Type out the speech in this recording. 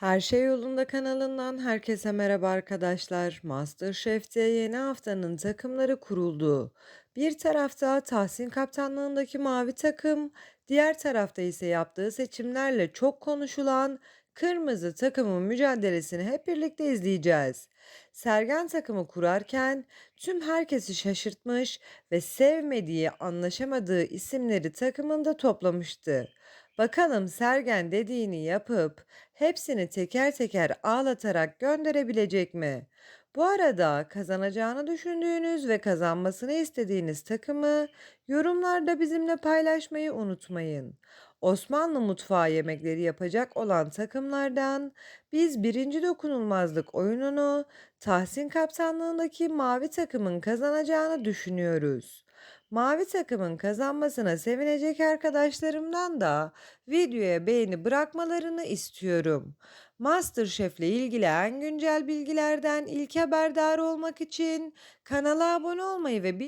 Her Şey Yolunda kanalından herkese merhaba arkadaşlar. MasterChef'te yeni haftanın takımları kuruldu. Bir tarafta Tahsin kaptanlığındaki mavi takım, diğer tarafta ise yaptığı seçimlerle çok konuşulan kırmızı takımın mücadelesini hep birlikte izleyeceğiz. Sergen takımı kurarken tüm herkesi şaşırtmış ve sevmediği, anlaşamadığı isimleri takımında toplamıştı. Bakalım Sergen dediğini yapıp hepsini teker teker ağlatarak gönderebilecek mi? Bu arada kazanacağını düşündüğünüz ve kazanmasını istediğiniz takımı yorumlarda bizimle paylaşmayı unutmayın. Osmanlı mutfağı yemekleri yapacak olan takımlardan biz birinci dokunulmazlık oyununu Tahsin kaptanlığındaki mavi takımın kazanacağını düşünüyoruz. Mavi takımın kazanmasına sevinecek arkadaşlarımdan da videoya beğeni bırakmalarını istiyorum. MasterChef ile ilgili en güncel bilgilerden ilk haberdar olmak için kanala abone olmayı ve